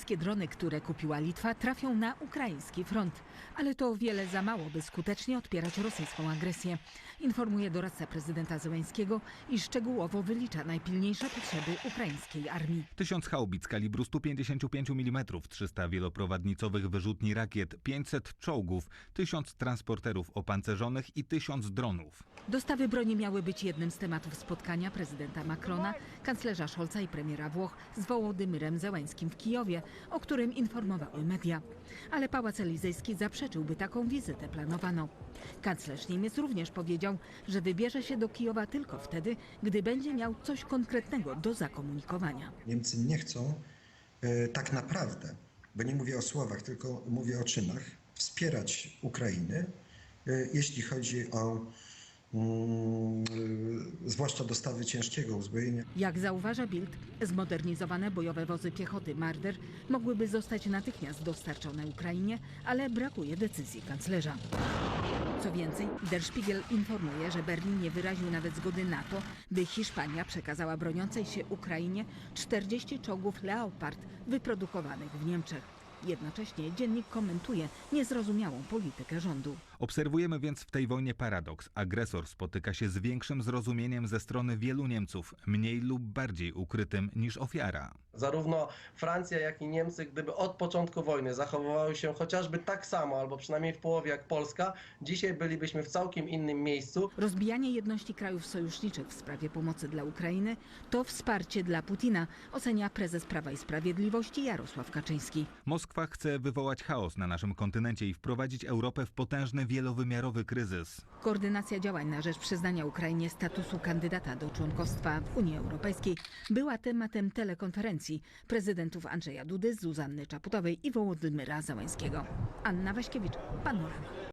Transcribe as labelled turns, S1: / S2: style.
S1: Polskie drony, które kupiła Litwa, trafią na ukraiński front. Ale to wiele za mało, by skutecznie odpierać rosyjską agresję. Informuje doradca prezydenta Zełenskiego i szczegółowo wylicza najpilniejsze potrzeby ukraińskiej armii.
S2: Tysiąc haubic kalibru 155 mm, 300 wieloprowadnicowych wyrzutni rakiet, 500 czołgów, 1000 transporterów opancerzonych i 1000 dronów.
S1: Dostawy broni miały być jednym z tematów spotkania prezydenta Macrona, kanclerza Scholza i premiera Włoch z Wołodymyrem Zełańskim w Kijowie, o którym informowały media. Ale Pałac Elizejski zaprzeczył, by taką wizytę planowano. Kanclerz Niemiec również powiedział, że wybierze się do Kijowa tylko wtedy, gdy będzie miał coś konkretnego do zakomunikowania.
S3: Niemcy nie chcą e, tak naprawdę, bo nie mówię o słowach, tylko mówię o czynach, wspierać Ukrainy, e, jeśli chodzi o zwłaszcza dostawy ciężkiego uzbrojenia.
S1: Jak zauważa Bild, zmodernizowane bojowe wozy piechoty Marder mogłyby zostać natychmiast dostarczone Ukrainie, ale brakuje decyzji kanclerza. Co więcej, Der Spiegel informuje, że Berlin nie wyraził nawet zgody na to, by Hiszpania przekazała broniącej się Ukrainie 40 czołgów Leopard wyprodukowanych w Niemczech. Jednocześnie dziennik komentuje niezrozumiałą politykę rządu.
S2: Obserwujemy więc w tej wojnie paradoks. Agresor spotyka się z większym zrozumieniem ze strony wielu Niemców, mniej lub bardziej ukrytym niż ofiara.
S4: Zarówno Francja, jak i Niemcy, gdyby od początku wojny zachowywały się chociażby tak samo, albo przynajmniej w połowie jak Polska, dzisiaj bylibyśmy w całkiem innym miejscu.
S1: Rozbijanie jedności krajów sojuszniczych w sprawie pomocy dla Ukrainy to wsparcie dla Putina, ocenia prezes Prawa i Sprawiedliwości Jarosław Kaczyński.
S2: Moskwa chce wywołać chaos na naszym kontynencie i wprowadzić Europę w potężny wielowymiarowy kryzys.
S1: Koordynacja działań na rzecz przyznania Ukrainie statusu kandydata do członkostwa w Unii Europejskiej była tematem telekonferencji prezydentów Andrzeja Dudy, Zuzanny Czaputowej i Wołodymyra Załańskiego. Anna Waśkiewicz, Panorama.